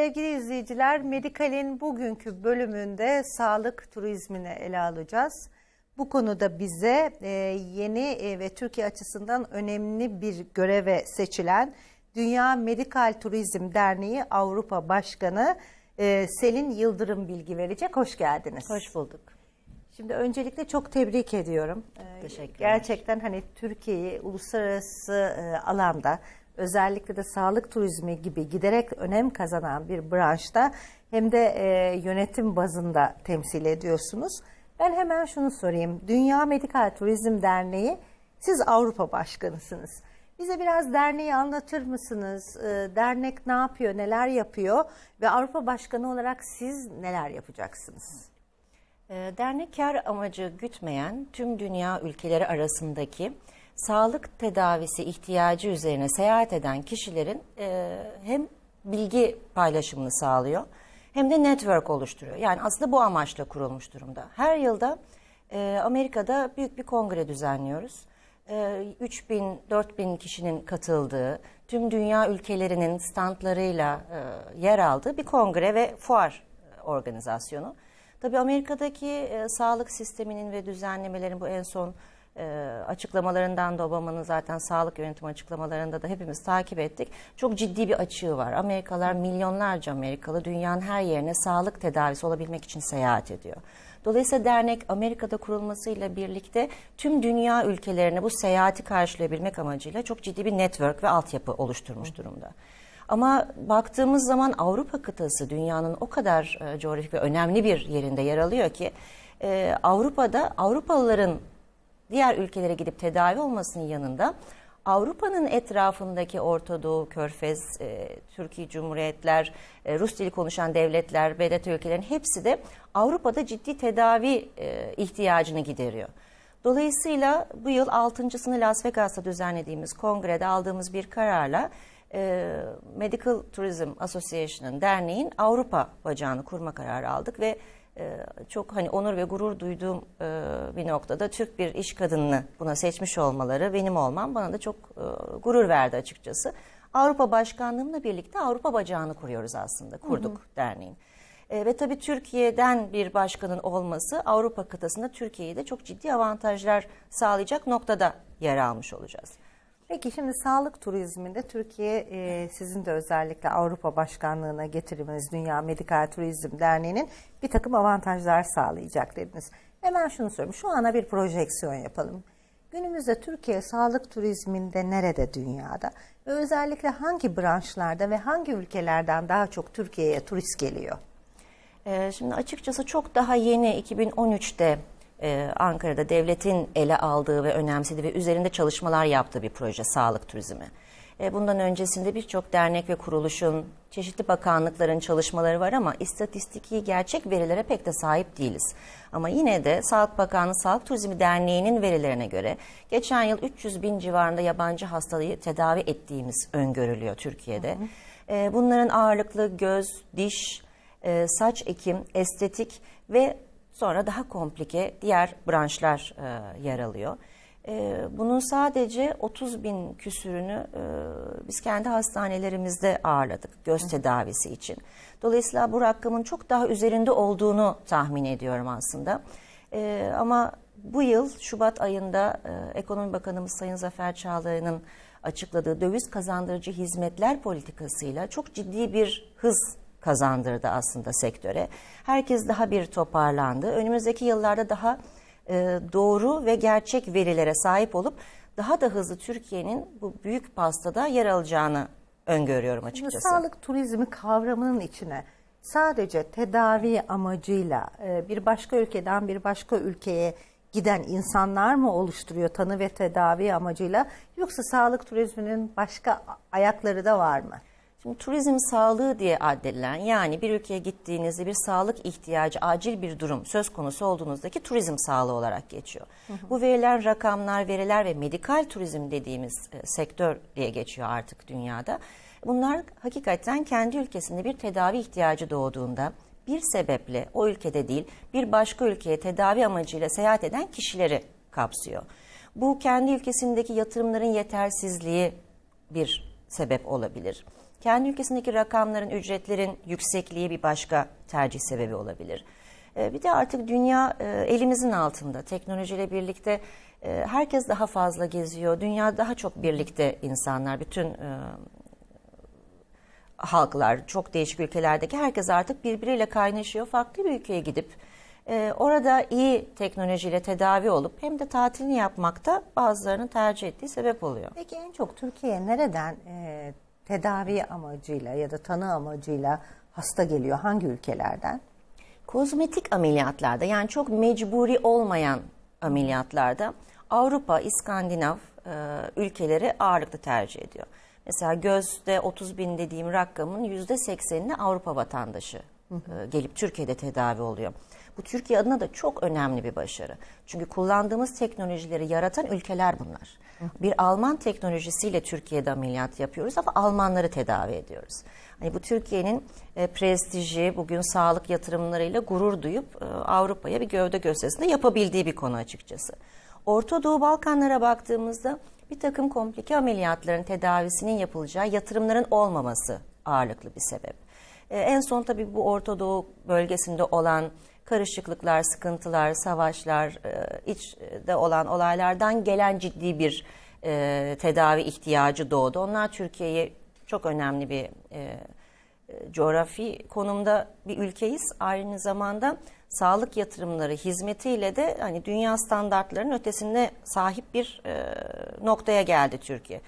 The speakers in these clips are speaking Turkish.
Sevgili izleyiciler, Medikal'in bugünkü bölümünde sağlık turizmini ele alacağız. Bu konuda bize e, yeni e, ve Türkiye açısından önemli bir göreve seçilen Dünya Medikal Turizm Derneği Avrupa Başkanı e, Selin Yıldırım bilgi verecek. Hoş geldiniz. Hoş bulduk. Şimdi öncelikle çok tebrik ediyorum. Teşekkürler. Gerçekten hani Türkiye'yi uluslararası alanda özellikle de sağlık turizmi gibi giderek önem kazanan bir branşta hem de e, yönetim bazında temsil ediyorsunuz. Ben hemen şunu sorayım. Dünya Medikal Turizm Derneği siz Avrupa Başkanısınız. Bize biraz derneği anlatır mısınız? Ee, Dernek ne yapıyor, neler yapıyor ve Avrupa Başkanı olarak siz neler yapacaksınız? Ee, Dernek kar amacı gütmeyen tüm dünya ülkeleri arasındaki sağlık tedavisi ihtiyacı üzerine seyahat eden kişilerin e, hem bilgi paylaşımını sağlıyor hem de network oluşturuyor. Yani aslında bu amaçla kurulmuş durumda. Her yılda e, Amerika'da büyük bir kongre düzenliyoruz. E, 3000 4000 kişinin katıldığı, tüm dünya ülkelerinin standlarıyla e, yer aldığı bir kongre ve fuar e, organizasyonu. Tabii Amerika'daki e, sağlık sisteminin ve düzenlemelerin bu en son açıklamalarından da Obama'nın zaten sağlık yönetimi açıklamalarında da hepimiz takip ettik. Çok ciddi bir açığı var. Amerikalılar milyonlarca Amerikalı dünyanın her yerine sağlık tedavisi olabilmek için seyahat ediyor. Dolayısıyla dernek Amerika'da kurulmasıyla birlikte tüm dünya ülkelerine bu seyahati karşılayabilmek amacıyla çok ciddi bir network ve altyapı oluşturmuş durumda. Ama baktığımız zaman Avrupa kıtası dünyanın o kadar e, coğrafik ve önemli bir yerinde yer alıyor ki e, Avrupa'da Avrupalıların diğer ülkelere gidip tedavi olmasının yanında Avrupa'nın etrafındaki Orta Doğu, Körfez, e, Türkiye Cumhuriyetler, e, Rus dili konuşan devletler, BDT ülkelerin hepsi de Avrupa'da ciddi tedavi e, ihtiyacını gideriyor. Dolayısıyla bu yıl altıncısını Las Vegas'ta düzenlediğimiz kongrede aldığımız bir kararla e, Medical Tourism Association'ın derneğin Avrupa bacağını kurma kararı aldık ve çok hani onur ve gurur duyduğum e, bir noktada Türk bir iş kadınını buna seçmiş olmaları benim olmam bana da çok e, gurur verdi açıkçası. Avrupa Başkanlığımla birlikte Avrupa bacağını kuruyoruz aslında kurduk derneğin. E, ve tabii Türkiye'den bir başkanın olması Avrupa kıtasında Türkiye'ye de çok ciddi avantajlar sağlayacak noktada yer almış olacağız. Peki şimdi sağlık turizminde Türkiye e, sizin de özellikle Avrupa Başkanlığı'na getirmeniz Dünya Medikal Turizm Derneği'nin bir takım avantajlar sağlayacak dediniz. Hemen şunu sorayım. Şu ana bir projeksiyon yapalım. Günümüzde Türkiye sağlık turizminde nerede dünyada? Ve özellikle hangi branşlarda ve hangi ülkelerden daha çok Türkiye'ye turist geliyor? Ee, şimdi açıkçası çok daha yeni 2013'te e, Ankara'da devletin ele aldığı ve önemsediği ve üzerinde çalışmalar yaptığı bir proje sağlık turizmi. E, bundan öncesinde birçok dernek ve kuruluşun, çeşitli bakanlıkların çalışmaları var ama istatistiki gerçek verilere pek de sahip değiliz. Ama yine de Sağlık Bakanlığı Sağlık Turizmi Derneği'nin verilerine göre geçen yıl 300 bin civarında yabancı hastalığı tedavi ettiğimiz öngörülüyor Türkiye'de. E, bunların ağırlıklı göz, diş, e, saç ekim, estetik ve sonra daha komplike diğer branşlar e, yer alıyor. E, bunun sadece 30 bin küsürünü e, biz kendi hastanelerimizde ağırladık göz tedavisi için. Dolayısıyla bu rakamın çok daha üzerinde olduğunu tahmin ediyorum aslında. E, ama bu yıl Şubat ayında e, Ekonomi Bakanımız Sayın Zafer Çağlayan'ın açıkladığı döviz kazandırıcı hizmetler politikasıyla çok ciddi bir hız kazandırdı aslında sektöre. Herkes daha bir toparlandı. Önümüzdeki yıllarda daha e, doğru ve gerçek verilere sahip olup daha da hızlı Türkiye'nin bu büyük pastada yer alacağını öngörüyorum Şimdi açıkçası. sağlık turizmi kavramının içine sadece tedavi amacıyla e, bir başka ülkeden bir başka ülkeye giden insanlar mı oluşturuyor tanı ve tedavi amacıyla yoksa sağlık turizminin başka ayakları da var mı? Şimdi turizm sağlığı diye addedilen yani bir ülkeye gittiğinizde bir sağlık ihtiyacı, acil bir durum söz konusu olduğunuzdaki turizm sağlığı olarak geçiyor. Bu veriler, rakamlar, veriler ve medikal turizm dediğimiz e, sektör diye geçiyor artık dünyada. Bunlar hakikaten kendi ülkesinde bir tedavi ihtiyacı doğduğunda bir sebeple o ülkede değil bir başka ülkeye tedavi amacıyla seyahat eden kişileri kapsıyor. Bu kendi ülkesindeki yatırımların yetersizliği bir sebep olabilir. Kendi ülkesindeki rakamların, ücretlerin yüksekliği bir başka tercih sebebi olabilir. E, bir de artık dünya e, elimizin altında. Teknolojiyle birlikte e, herkes daha fazla geziyor. Dünya daha çok birlikte insanlar, bütün e, halklar, çok değişik ülkelerdeki herkes artık birbiriyle kaynaşıyor. Farklı bir ülkeye gidip orada iyi teknolojiyle tedavi olup hem de tatilini yapmakta bazılarının tercih ettiği sebep oluyor. Peki en çok Türkiye'ye nereden e, tedavi amacıyla ya da tanı amacıyla hasta geliyor? Hangi ülkelerden? Kozmetik ameliyatlarda yani çok mecburi olmayan ameliyatlarda Avrupa, İskandinav e, ülkeleri ağırlıklı tercih ediyor. Mesela gözde 30 bin dediğim rakamın yüzde 80'ini Avrupa vatandaşı e, gelip Türkiye'de tedavi oluyor. Bu Türkiye adına da çok önemli bir başarı. Çünkü kullandığımız teknolojileri yaratan ülkeler bunlar. Bir Alman teknolojisiyle Türkiye'de ameliyat yapıyoruz ama Almanları tedavi ediyoruz. Hani bu Türkiye'nin e, prestiji, bugün sağlık yatırımlarıyla gurur duyup e, Avrupa'ya bir gövde gösterisinde yapabildiği bir konu açıkçası. Orta Doğu Balkanlara baktığımızda bir takım komplike ameliyatların tedavisinin yapılacağı yatırımların olmaması ağırlıklı bir sebep. E, en son tabii bu Orta Doğu bölgesinde olan karışıklıklar, sıkıntılar, savaşlar, e, içte olan olaylardan gelen ciddi bir e, tedavi ihtiyacı doğdu. Onlar Türkiye'ye çok önemli bir e, coğrafi konumda bir ülkeyiz. Aynı zamanda sağlık yatırımları hizmetiyle de hani dünya standartlarının ötesinde sahip bir noktaya geldi Türkiye.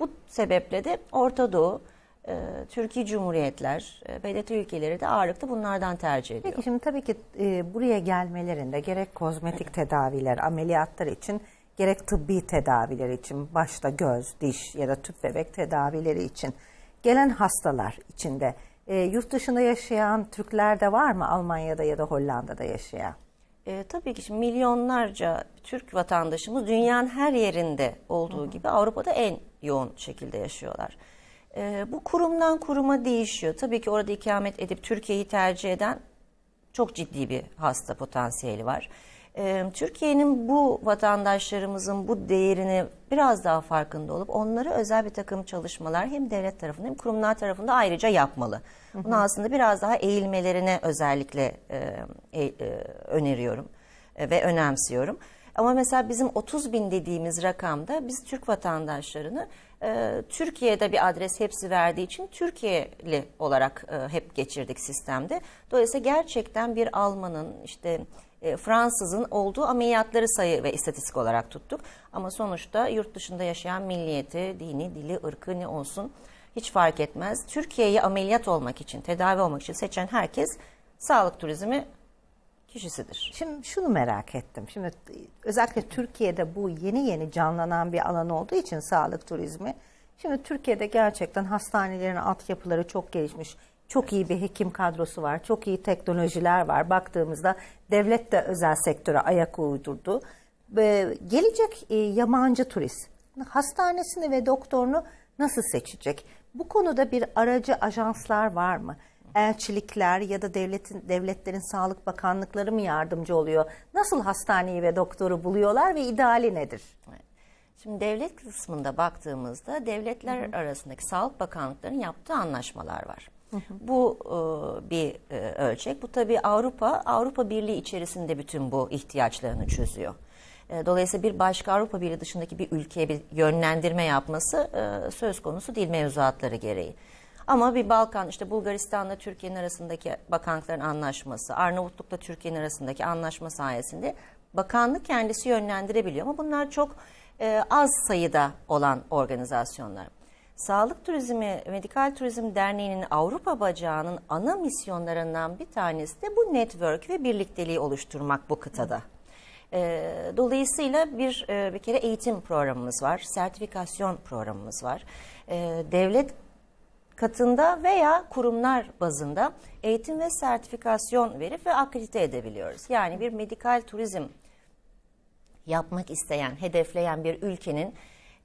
Bu sebeple de Orta Doğu, e, Türkiye Cumhuriyetler, e, BDT ülkeleri de ağırlıklı bunlardan tercih ediyor. Peki şimdi tabii ki e, buraya gelmelerinde gerek kozmetik tedaviler, ameliyatlar için gerek tıbbi tedaviler için başta göz, diş ya da tüp bebek tedavileri için gelen hastalar içinde e, yurt dışında yaşayan Türkler de var mı Almanya'da ya da Hollanda'da yaşayan? E, tabii ki şimdi milyonlarca Türk vatandaşımız dünyanın her yerinde olduğu gibi Avrupa'da en yoğun şekilde yaşıyorlar. E, bu kurumdan kuruma değişiyor. Tabii ki orada ikamet edip Türkiye'yi tercih eden çok ciddi bir hasta potansiyeli var. E, Türkiye'nin bu vatandaşlarımızın bu değerini biraz daha farkında olup onları özel bir takım çalışmalar hem devlet tarafında hem kurumlar tarafında ayrıca yapmalı. Bunu aslında biraz daha eğilmelerine özellikle e, e, e, öneriyorum e, ve önemsiyorum. Ama mesela bizim 30 bin dediğimiz rakamda biz Türk vatandaşlarını e, Türkiye'de bir adres hepsi verdiği için Türkiye'li olarak e, hep geçirdik sistemde. Dolayısıyla gerçekten bir Alman'ın işte e, Fransız'ın olduğu ameliyatları sayı ve istatistik olarak tuttuk. Ama sonuçta yurt dışında yaşayan milliyeti, dini, dili, ırkı ne olsun hiç fark etmez. Türkiye'ye ameliyat olmak için, tedavi olmak için seçen herkes sağlık turizmi kişisidir. Şimdi şunu merak ettim. Şimdi özellikle Türkiye'de bu yeni yeni canlanan bir alan olduğu için sağlık turizmi. Şimdi Türkiye'de gerçekten hastanelerin altyapıları çok gelişmiş. Çok iyi bir hekim kadrosu var. Çok iyi teknolojiler var. Baktığımızda devlet de özel sektöre ayak uydurdu. Ve gelecek e, yabancı turist hastanesini ve doktorunu nasıl seçecek? Bu konuda bir aracı ajanslar var mı? Elçilikler ya da devletin devletlerin sağlık bakanlıkları mı yardımcı oluyor? Nasıl hastaneyi ve doktoru buluyorlar ve ideali nedir? Şimdi devlet kısmında baktığımızda devletler hı hı. arasındaki sağlık bakanlıklarının yaptığı anlaşmalar var. Hı hı. Bu e, bir e, ölçek. Bu tabii Avrupa, Avrupa Birliği içerisinde bütün bu ihtiyaçlarını çözüyor. E, dolayısıyla bir başka Avrupa Birliği dışındaki bir ülkeye bir yönlendirme yapması e, söz konusu değil mevzuatları gereği. Ama bir Balkan işte Bulgaristan'la Türkiye'nin arasındaki bakanlıkların anlaşması, Arnavutluk'la Türkiye'nin arasındaki anlaşma sayesinde bakanlık kendisi yönlendirebiliyor ama bunlar çok e, az sayıda olan organizasyonlar. Sağlık Turizmi, Medikal Turizm Derneği'nin Avrupa bacağının ana misyonlarından bir tanesi de bu network ve birlikteliği oluşturmak bu kıtada. E, dolayısıyla bir e, bir kere eğitim programımız var, sertifikasyon programımız var. E, devlet katında veya kurumlar bazında eğitim ve sertifikasyon verip ve akredite edebiliyoruz. Yani bir medikal turizm yapmak isteyen, hedefleyen bir ülkenin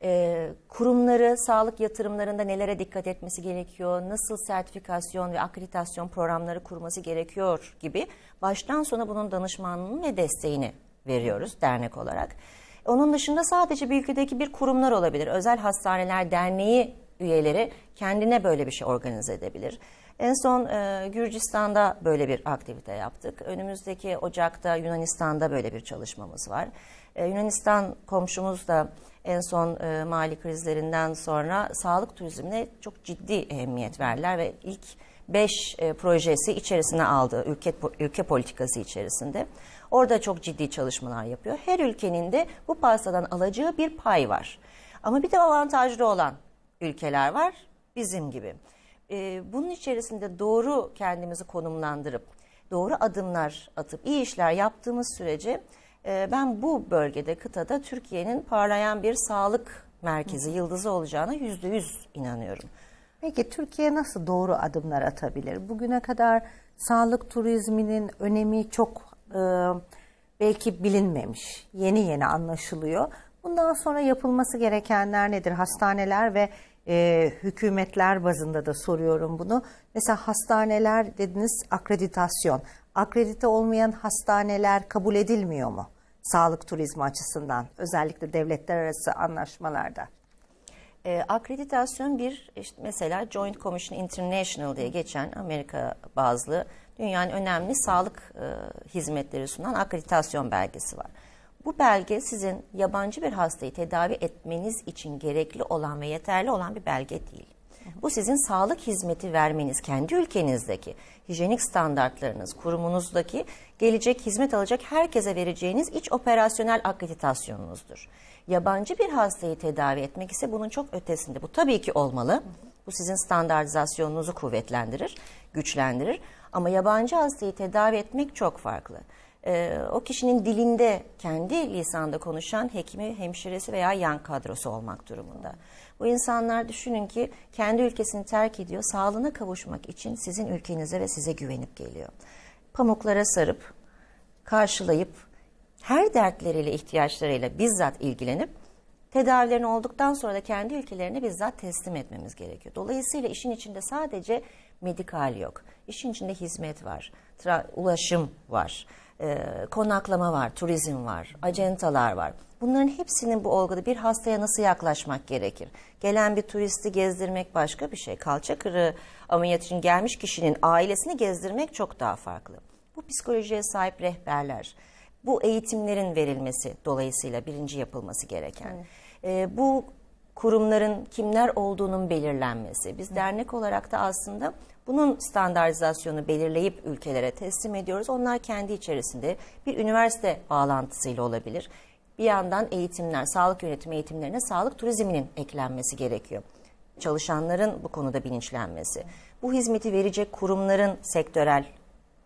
e, kurumları, sağlık yatırımlarında nelere dikkat etmesi gerekiyor, nasıl sertifikasyon ve akreditasyon programları kurması gerekiyor gibi baştan sona bunun danışmanlığını ve desteğini veriyoruz dernek olarak. Onun dışında sadece bir ülkedeki bir kurumlar olabilir. Özel Hastaneler Derneği üyeleri kendine böyle bir şey organize edebilir. En son e, Gürcistan'da böyle bir aktivite yaptık. Önümüzdeki Ocak'ta Yunanistan'da böyle bir çalışmamız var. E, Yunanistan komşumuz da en son e, mali krizlerinden sonra sağlık turizmine çok ciddi ehemmiyet verdiler ve ilk 5 projesi içerisine aldı ülke ülke politikası içerisinde. Orada çok ciddi çalışmalar yapıyor. Her ülkenin de bu pastadan alacağı bir pay var. Ama bir de avantajlı olan ülkeler var bizim gibi. Ee, bunun içerisinde doğru kendimizi konumlandırıp doğru adımlar atıp iyi işler yaptığımız sürece e, ben bu bölgede kıtada Türkiye'nin parlayan bir sağlık merkezi yıldızı olacağına yüzde yüz inanıyorum. Peki Türkiye nasıl doğru adımlar atabilir? Bugüne kadar sağlık turizminin önemi çok e, belki bilinmemiş, yeni yeni anlaşılıyor. Bundan sonra yapılması gerekenler nedir? Hastaneler ve e, hükümetler bazında da soruyorum bunu. Mesela hastaneler dediniz akreditasyon. Akredite olmayan hastaneler kabul edilmiyor mu? Sağlık turizmi açısından özellikle devletler arası anlaşmalarda. E, akreditasyon bir işte mesela Joint Commission International diye geçen Amerika bazlı dünyanın önemli sağlık e, hizmetleri sunan akreditasyon belgesi var. Bu belge sizin yabancı bir hastayı tedavi etmeniz için gerekli olan ve yeterli olan bir belge değil. Bu sizin sağlık hizmeti vermeniz, kendi ülkenizdeki hijyenik standartlarınız, kurumunuzdaki gelecek hizmet alacak herkese vereceğiniz iç operasyonel akreditasyonunuzdur. Yabancı bir hastayı tedavi etmek ise bunun çok ötesinde. Bu tabii ki olmalı. Bu sizin standartizasyonunuzu kuvvetlendirir, güçlendirir. Ama yabancı hastayı tedavi etmek çok farklı. Ee, o kişinin dilinde kendi lisanda konuşan hekimi, hemşiresi veya yan kadrosu olmak durumunda. Bu insanlar düşünün ki kendi ülkesini terk ediyor, sağlığına kavuşmak için sizin ülkenize ve size güvenip geliyor. Pamuklara sarıp, karşılayıp, her dertleriyle, ihtiyaçlarıyla bizzat ilgilenip, tedavilerini olduktan sonra da kendi ülkelerine bizzat teslim etmemiz gerekiyor. Dolayısıyla işin içinde sadece medikal yok. İşin içinde hizmet var, ulaşım var, e, konaklama var, turizm var, acentalar var. Bunların hepsinin bu olguda bir hastaya nasıl yaklaşmak gerekir? Gelen bir turisti gezdirmek başka bir şey. Kalça kırığı ameliyat için gelmiş kişinin ailesini gezdirmek çok daha farklı. Bu psikolojiye sahip rehberler, bu eğitimlerin verilmesi dolayısıyla birinci yapılması gereken. Evet. E, bu kurumların kimler olduğunun belirlenmesi. Biz dernek olarak da aslında bunun standartizasyonu belirleyip ülkelere teslim ediyoruz. Onlar kendi içerisinde bir üniversite bağlantısıyla olabilir. Bir yandan eğitimler, sağlık yönetimi eğitimlerine sağlık turizminin eklenmesi gerekiyor. Çalışanların bu konuda bilinçlenmesi. Bu hizmeti verecek kurumların sektörel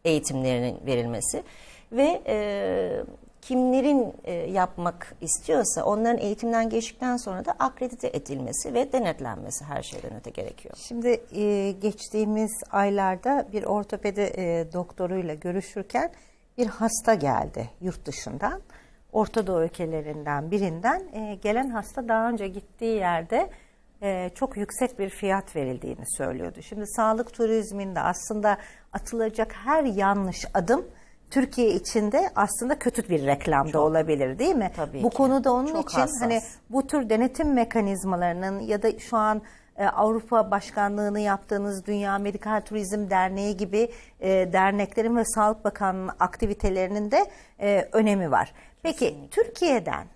eğitimlerinin verilmesi ve e, kimlerin e, yapmak istiyorsa onların eğitimden geçtikten sonra da akredite edilmesi ve denetlenmesi her şeyden öte gerekiyor. Şimdi e, geçtiğimiz aylarda bir ortopedi e, doktoruyla görüşürken bir hasta geldi yurt dışından. Orta Doğu ülkelerinden birinden e, gelen hasta daha önce gittiği yerde e, çok yüksek bir fiyat verildiğini söylüyordu. Şimdi sağlık turizminde aslında atılacak her yanlış adım Türkiye içinde aslında kötü bir reklamda Çok. olabilir değil mi? Tabii bu ki. konuda onun Çok için hassas. hani bu tür denetim mekanizmalarının ya da şu an e, Avrupa Başkanlığını yaptığınız Dünya Medikal Turizm Derneği gibi e, derneklerin ve Sağlık Bakanlığı aktivitelerinin de e, önemi var. Peki Kesinlikle. Türkiye'den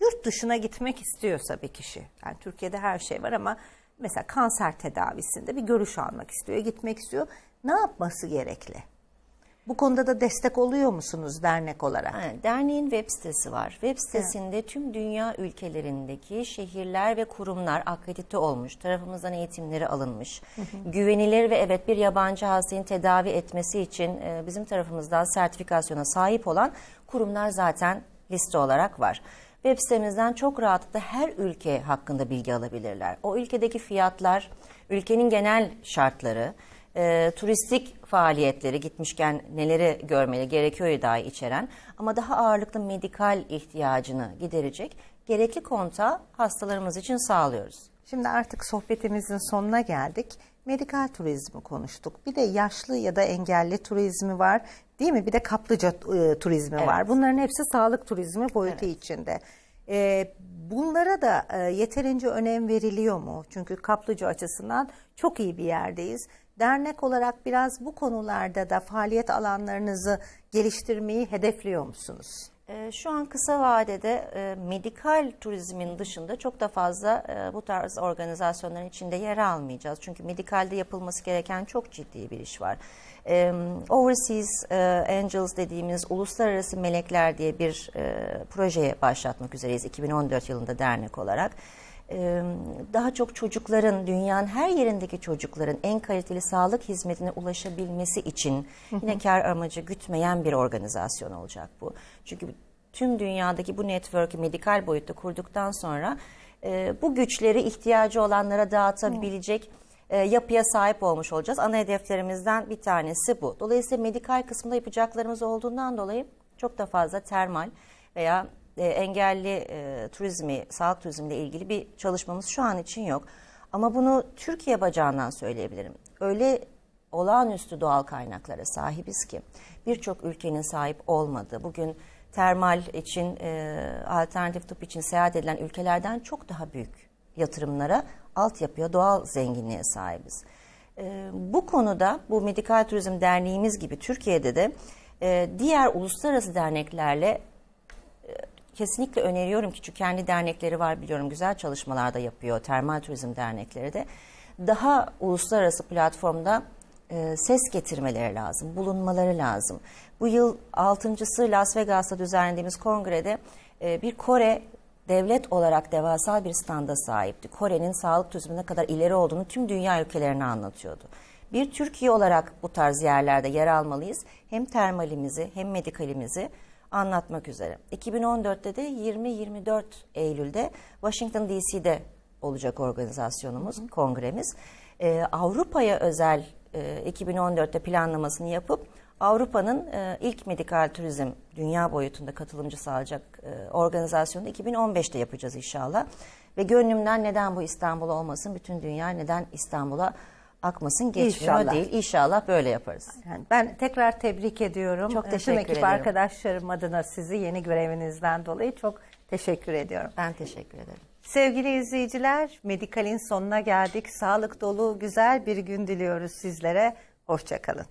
yurt dışına gitmek istiyorsa bir kişi, yani Türkiye'de her şey var ama mesela kanser tedavisinde bir görüş almak istiyor, gitmek istiyor. Ne yapması gerekli? Bu konuda da destek oluyor musunuz dernek olarak? Ha, derneğin web sitesi var. Web sitesinde evet. tüm dünya ülkelerindeki şehirler ve kurumlar akredite olmuş, tarafımızdan eğitimleri alınmış, hı hı. güvenilir ve evet bir yabancı hastayı tedavi etmesi için e, bizim tarafımızdan sertifikasyona sahip olan kurumlar zaten liste olarak var. Web sitemizden çok rahatlıkla her ülke hakkında bilgi alabilirler. O ülkedeki fiyatlar, ülkenin genel şartları, e, turistik faaliyetleri gitmişken neleri görmeli gerekiyor dahi içeren ama daha ağırlıklı medikal ihtiyacını giderecek gerekli konta hastalarımız için sağlıyoruz. Şimdi artık sohbetimizin sonuna geldik. Medikal turizmi konuştuk. Bir de yaşlı ya da engelli turizmi var. Değil mi? Bir de kaplıca e, turizmi evet. var. Bunların hepsi sağlık turizmi boyutu evet. içinde. E, bunlara da e, yeterince önem veriliyor mu? Çünkü kaplıca açısından çok iyi bir yerdeyiz. Dernek olarak biraz bu konularda da faaliyet alanlarınızı geliştirmeyi hedefliyor musunuz? Ee, Şu an kısa vadede e, medikal turizmin dışında çok da fazla e, bu tarz organizasyonların içinde yer almayacağız. Çünkü medikalde yapılması gereken çok ciddi bir iş var. E, Overseas e, Angels dediğimiz uluslararası melekler diye bir projeye başlatmak üzereyiz 2014 yılında dernek olarak. Daha çok çocukların, dünyanın her yerindeki çocukların en kaliteli sağlık hizmetine ulaşabilmesi için yine kar amacı gütmeyen bir organizasyon olacak bu. Çünkü tüm dünyadaki bu network'ü medikal boyutta kurduktan sonra bu güçleri ihtiyacı olanlara dağıtabilecek yapıya sahip olmuş olacağız. Ana hedeflerimizden bir tanesi bu. Dolayısıyla medikal kısmında yapacaklarımız olduğundan dolayı çok da fazla termal veya e, engelli e, turizmi, sağlık turizmiyle ilgili bir çalışmamız şu an için yok. Ama bunu Türkiye bacağından söyleyebilirim. Öyle olağanüstü doğal kaynaklara sahibiz ki birçok ülkenin sahip olmadığı, bugün termal için, e, alternatif tıp için seyahat edilen ülkelerden çok daha büyük yatırımlara, altyapıya, doğal zenginliğe sahibiz. E, bu konuda bu Medikal Turizm Derneğimiz gibi Türkiye'de de e, diğer uluslararası derneklerle kesinlikle öneriyorum ki çünkü kendi dernekleri var biliyorum güzel çalışmalar da yapıyor termal turizm dernekleri de daha uluslararası platformda e, ses getirmeleri lazım, bulunmaları lazım. Bu yıl altıncısı Las Vegas'ta düzenlediğimiz kongrede e, bir Kore devlet olarak devasa bir standa sahipti. Kore'nin sağlık turizmine kadar ileri olduğunu tüm dünya ülkelerine anlatıyordu. Bir Türkiye olarak bu tarz yerlerde yer almalıyız. Hem termalimizi hem medikalimizi anlatmak üzere. 2014'te de 20-24 Eylül'de Washington DC'de olacak organizasyonumuz, kongremiz. Ee, Avrupa'ya özel e, 2014'te planlamasını yapıp Avrupa'nın e, ilk medikal turizm dünya boyutunda katılımcı sağlayacak e, organizasyonu 2015'te yapacağız inşallah. Ve gönlümden neden bu İstanbul olmasın, bütün dünya neden İstanbul'a akmasın geçmiyor İnşallah. değil. İnşallah böyle yaparız. Yani ben tekrar tebrik ediyorum. Çok Ee, teşekkür Tüm ekip ederim. arkadaşlarım adına sizi yeni görevinizden dolayı çok teşekkür ediyorum. Ben teşekkür ederim. Sevgili izleyiciler, Medikal'in sonuna geldik. Sağlık dolu güzel bir gün diliyoruz sizlere. Hoşçakalın.